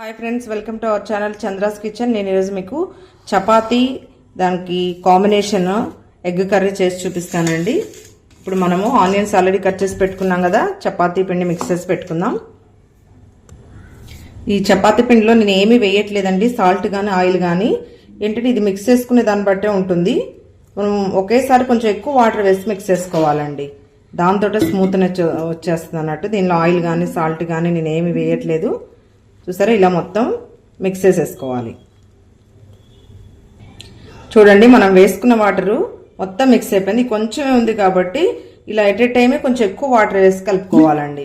Hi friends welcome to our channel Chandra's kitchen నేను ఈరోజు మీకు చపాతీ దానికి కాంబినేషన్ ఎగ్ కర్రీ చేసి చూపిస్తానండి. ఇప్పుడు మనము ఆనియన్స్ ఆల్రెడీ కట్ చేసి పెట్టుకున్నాం కదా చపాతీ పిండి మిక్స్ చేసి పెట్టుకుందాం. ఈ చపాతీ పిండిలో నేను ఏమీ వేయట్లేదండి సాల్ట్ కానీ ఆయిల్ కానీ ఏంటంటే ఇది మిక్స్ చేసుకునే దాన్ని బట్టే ఉంటుంది. మనం ఒకేసారి కొంచెం ఎక్కువ వాటర్ వేసి మిక్స్ చేసుకోవాలండి. దాంతో స్మూత్నెస్ వచ్చేస్తుంది అన్నట్టు. దీనిలో ఆయిల్ కానీ సాల్ట్ కానీ నేను ఏమి వేయట్లేదు. చూసారా? ఇలా మొత్తం మిక్స్ చేసేసుకోవాలి. చూడండి మనం వేసుకున్న వాటరు మొత్తం మిక్స్ అయిపోయింది. కొంచెమే ఉంది కాబట్టి ఇలా ఎట్ ఏ టైమే కొంచెం ఎక్కువ వాటర్ వేసి కలుపుకోవాలండి.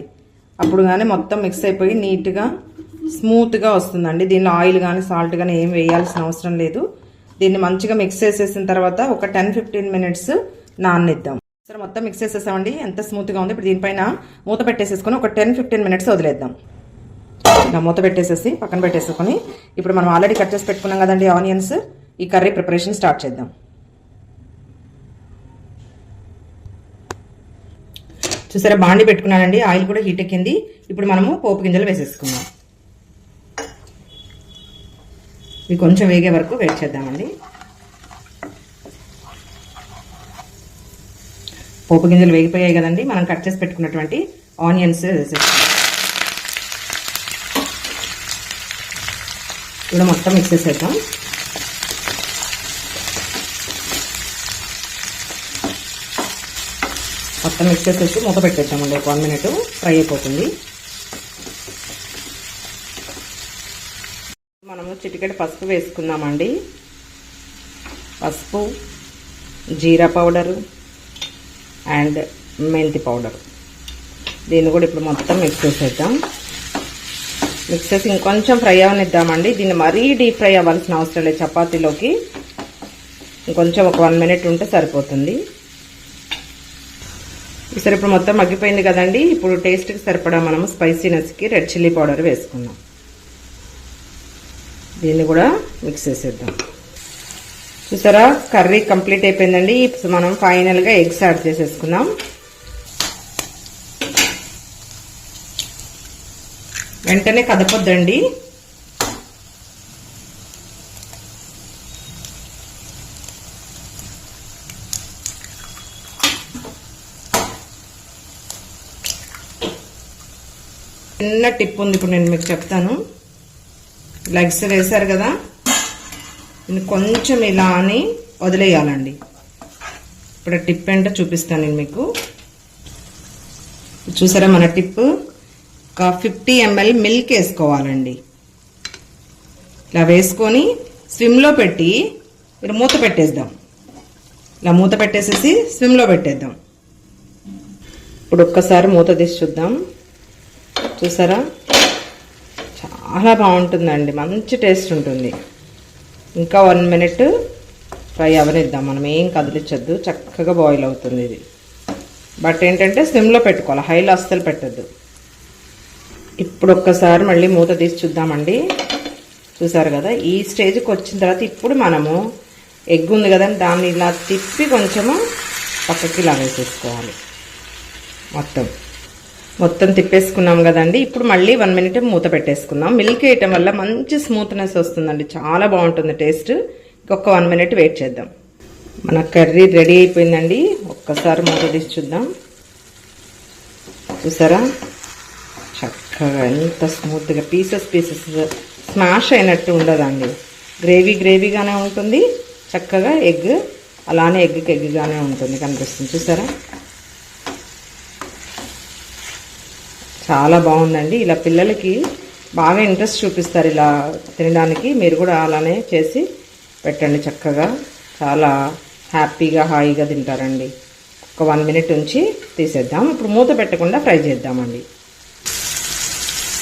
అప్పుడు కానీ మొత్తం మిక్స్ అయిపోయి నీట్గా స్మూత్గా వస్తుందండి. దీనిలో ఆయిల్ కానీ సాల్ట్ కానీ ఏం వేయాల్సిన అవసరం లేదు. దీన్ని మంచిగా మిక్స్ చేసేసిన తర్వాత ఒక టెన్ ఫిఫ్టీన్ మినిట్స్ నాన్నిద్దాం. సరే మొత్తం మిక్స్ చేసేసామండి. ఎంత స్మూత్గా ఉంది. ఇప్పుడు దీనిపైన మూత పెట్టేసేసుకొని ఒక టెన్ ఫిఫ్టీన్ మినిట్స్ వదిలేద్దాం. ఇలా మూత పెట్టేసేసి పక్కన పెట్టేసుకొని ఇప్పుడు మనం ఆల్రెడీ కట్ చేసి పెట్టుకున్నాం కదండి ఆనియన్స్ ఈ కర్రీ ప్రిపరేషన్ స్టార్ట్ చేద్దాం. చూసారా బాండి పెట్టుకున్నానండి ఆయిల్ కూడా హీట్ ఎక్కింది. ఇప్పుడు మనము పోపు గింజలు వేసేసుకుందాం. ఇవి కొంచెం వేగే వరకు వెయిట్ చేద్దామండి. పోపు గింజలు వేగిపోయాయి కదండి మనం కట్ చేసి పెట్టుకున్నటువంటి ఆనియన్స్ వేసేసుకుందాం. ఇలా మొత్తం మిక్స్ చేసేద్దాం. మొత్తం మిక్స్ చేసేసి మూత పెట్టేద్దామండి. ఒక వన్ మినిట్ ఫ్రై అయిపోతుంది. మనము చిటికెట్ పసుపు వేసుకుందామండి. పసుపు జీరా పౌడరు అండ్ మెంతి పౌడర్. దీన్ని కూడా ఇప్పుడు మొత్తం మిక్స్ చేసేద్దాం. మిక్స్ చేసి ఇంకొంచెం ఫ్రై అవనిద్దామండి. దీన్ని మరీ డీప్ ఫ్రై అవ్వాల్సిన అవసరం లేదు చపాతీలోకి. ఇంకొంచెం ఒక వన్ మినిట్ ఉంటే సరిపోతుంది. సరే ఇప్పుడు మొత్తం మగ్గిపోయింది కదండి. ఇప్పుడు టేస్ట్కి సరిపడా మనము స్పైసీనెస్కి రెడ్ చిల్లీ పౌడర్ వేసుకుందాం. దీన్ని కూడా మిక్స్ చేసేద్దాం. చూసారా? కర్రీ కంప్లీట్ అయిపోయిందండి. ఇప్పుడు మనం ఫైనల్గా ఎగ్స్ యాడ్ చేసేసుకుందాం. వెంటనే కదపొద్దండి. చిన్న టిప్ ఉంది ఇప్పుడు నేను మీకు చెప్తాను. లెగ్స్ వేశారు కదా కొంచెం ఇలా అని వదిలేయాలండి. ఇప్పుడు టిప్ ఏంటో చూపిస్తాను నేను మీకు. చూసారా మన టిప్? ఒక ఫిఫ్టీ ఎంఎల్ మిల్క్ వేసుకోవాలండి. ఇలా వేసుకొని స్విమ్లో పెట్టి మీరు మూత పెట్టేద్దాం. ఇలా మూత పెట్టేసేసి స్విమ్లో పెట్టేద్దాం. ఇప్పుడు ఒక్కసారి మూత తీసి చూద్దాం. చూసారా? చాలా బాగుంటుందండి. మంచి టేస్ట్ ఉంటుంది. ఇంకా వన్ మినిట్ ఫ్రై అవనిద్దాం. మనం ఏం కదిలించద్దు. చక్కగా బాయిల్ అవుతుంది ఇది. బట్ ఏంటంటే సిమ్లో పెట్టుకోవాలి. హైలో అస్సలు పెట్టద్దు. ఇప్పుడు ఒక్కసారి మళ్ళీ మూత తీసి చూద్దామండి. చూసారు కదా? ఈ స్టేజ్కి వచ్చిన తర్వాత ఇప్పుడు మనము ఎగ్ ఉంది కదా దాన్ని ఇలా తిప్పి కొంచెము పక్కకి ఇలా వేసేసుకోవాలి. మొత్తం. మొత్తం తిప్పేసుకున్నాం కదండి. ఇప్పుడు మళ్ళీ వన్ మినిట్ మూత పెట్టేసుకుందాం. మిల్క్ వేయటం వల్ల మంచి స్మూత్నెస్ వస్తుందండి. చాలా బాగుంటుంది టేస్ట్. ఇంకొక వన్ మినిట్ వెయిట్ చేద్దాం. మన కర్రీ రెడీ అయిపోయిందండి. ఒక్కసారి మూత తీసి చూద్దాం. చూసారా? ఎంత స్మూత్గా పీసెస్ పీసెస్ స్మాష్ అయినట్టు ఉండదండి. గ్రేవీ గ్రేవీగానే ఉంటుంది. చక్కగా ఎగ్ అలానే ఎగ్కి ఎగ్గానే ఉంటుంది కనిపిస్తుంది. చూసారా? చాలా బాగుందండి. ఇలా పిల్లలకి బాగా ఇంట్రెస్ట్ చూపిస్తారు ఇలా తినడానికి. మీరు కూడా అలానే చేసి పెట్టండి చక్కగా. చాలా హ్యాపీగా హాయిగా తింటారండి. ఒక వన్ మినిట్ ఉంచి తీసేద్దాం. ఇప్పుడు మూత పెట్టకుండా ఫ్రై చేద్దామండి.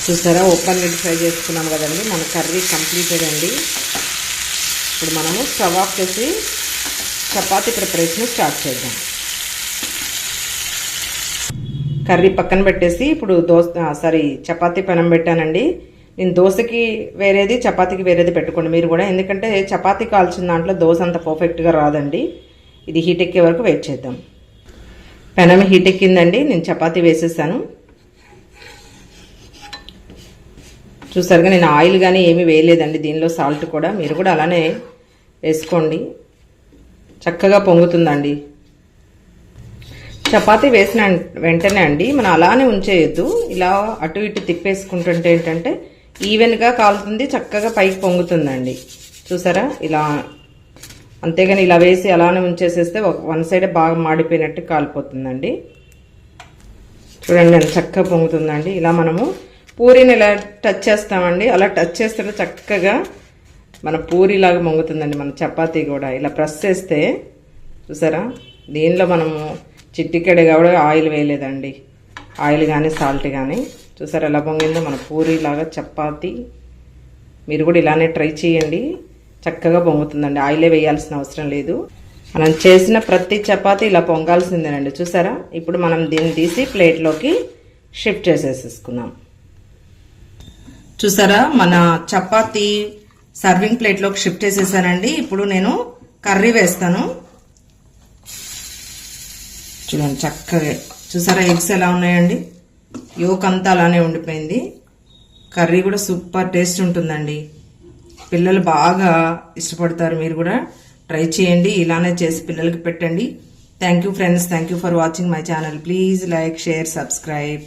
చూసారా? ఓపెన్ రెడ్ ఫ్రై చేసుకున్నాం కదండి. మన కర్రీ కంప్లీటెడ్ అండి ఇప్పుడు మనము స్టవ్ ఆఫ్ చేసి చపాతీ ప్రిపరేషన్ స్టార్ట్ చేద్దాం. కర్రీ పక్కన పెట్టేసి ఇప్పుడు దోశ సారీ చపాతీ పెనం పెట్టానండి. నేను దోశకి వేరేది చపాతీకి వేరేది పెట్టుకోండి మీరు కూడా ఎందుకంటే చపాతీ కాల్చిన దాంట్లో దోశ అంత పర్ఫెక్ట్గా రాదండి. ఇది హీట్ ఎక్కే వరకు వెయిట్ చేద్దాం. పెనం హీట్ ఎక్కిందండి. నేను చపాతీ వేసేసాను. చూసారుగా నేను ఆయిల్ కానీ ఏమీ వేయలేదండి. దీనిలో సాల్ట్ కూడా. మీరు కూడా అలానే వేసుకోండి. చక్కగా పొంగుతుందండి. చపాతీ వేసిన వెంటనే అండి మనం అలానే ఉంచేయద్దు. ఇలా అటు ఇటు తిప్పేసుకుంటుంటే ఏంటంటే ఈవెన్గా కాలుతుంది చక్కగా పైకి పొంగుతుందండి. చూసారా? ఇలా అంతేగాని ఇలా వేసి అలానే ఉంచేసేస్తే వన్ సైడ్ బాగా మాడిపోయినట్టు కాలిపోతుందండి. చూడండి చక్కగా పొంగుతుందండి. ఇలా మనము పూరిని ఇలా టచ్ చేస్తామండి? అలా టచ్ చేస్తే చక్కగా మన పూరీలాగా పొంగుతుందండి మన చపాతీ కూడా. ఇలా ప్రెస్ చేస్తే చూసారా? దీనిలో మనము చిట్టికెడ కూడా ఆయిల్ వేయలేదండి. ఆయిల్ కానీ సాల్ట్ కానీ చూసారా ఎలా పొంగిందో? మన పూరీలాగా చపాతీ. మీరు కూడా ఇలానే ట్రై చేయండి. చక్కగా పొంగుతుందండి. ఆయిలే వేయాల్సిన అవసరం లేదు. మనం చేసిన ప్రతి చపాతీ ఇలా పొంగాల్సిందేనండి. చూసారా? ఇప్పుడు మనం దీన్ని తీసి ప్లేట్లోకి షిఫ్ట్ చేసేసేసుకుందాం. చూసారా? మన చపాతి సర్వింగ్ ప్లేట్లోకి షిఫ్ట్ చేసేసానండి ఇప్పుడు నేను కర్రీ వేస్తాను. చూడండి చక్కగా. చూసారా ఎగ్స్ ఎలా ఉన్నాయండి? యోక్ అంతా అలానే ఉండిపోయింది. కర్రీ కూడా సూపర్ టేస్ట్ ఉంటుందండి. పిల్లలు బాగా ఇష్టపడతారు. మీరు కూడా ట్రై చేయండి. ఇలానే చేసి పిల్లలకి పెట్టండి. Thank you friends thank you for watching my channel please like share subscribe